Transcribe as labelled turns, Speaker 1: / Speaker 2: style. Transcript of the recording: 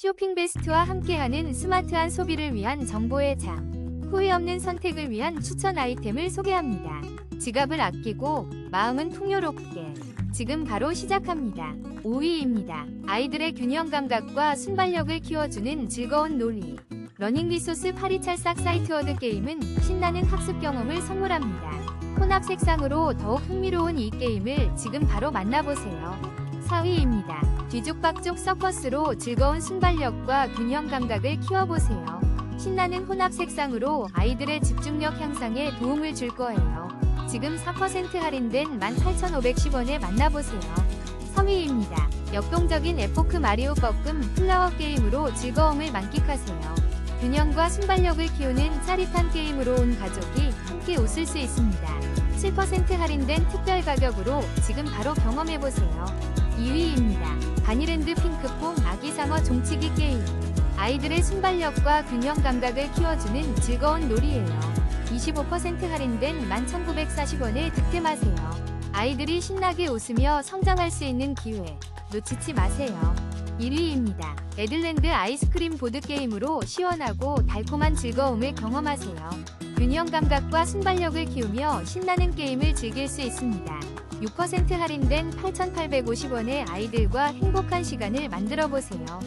Speaker 1: 쇼핑 베스트와 함께하는 스마트한 소비를 위한 정보의 장. 후회 없는 선택을 위한 추천 아이템을 소개합니다. 지갑을 아끼고 마음은 풍요롭게. 지금 바로 시작합니다. 5위입니다. 아이들의 균형 감각과 순발력을 키워주는 즐거운 놀이. 러닝 리소스 파리찰싹 사이트워드 게임은 신나는 학습 경험을 선물합니다. 혼합 색상으로 더욱 흥미로운 이 게임을 지금 바로 만나보세요. 4위입니다. 뒤죽박죽 서커스로 즐거운 순발력과 균형 감각을 키워보세요. 신나는 혼합 색상으로 아이들의 집중력 향상에 도움을 줄 거예요. 지금 4% 할인된 18,510원에 만나보세요. 3위입니다. 역동적인 에포크 마리오 뻐끔 플라워 게임으로 즐거움을 만끽하세요. 균형과 순발력을 키우는 짜릿한 게임으로 온 가족이 함께 웃을 수 있습니다. 7% 할인된 특별 가격으로 지금 바로 경험해보세요. 2위입니다. 바니랜드 핑크퐁 아기상어 종치기 게임. 아이들의 순발력과 균형 감각을 키워주는 즐거운 놀이예요. 25% 할인된 11,940원에 득템하세요. 아이들이 신나게 웃으며 성장할 수 있는 기회 놓치지 마세요. 1위입니다. 에들랜드 아이스크림 보드게임으로 시원하고 달콤한 즐거움을 경험하세요. 균형 감각과 순발력을 키우며 신나는 게임을 즐길 수 있습니다. 6% 할인된 8,850원에 아이들과 행복한 시간을 만들어 보세요.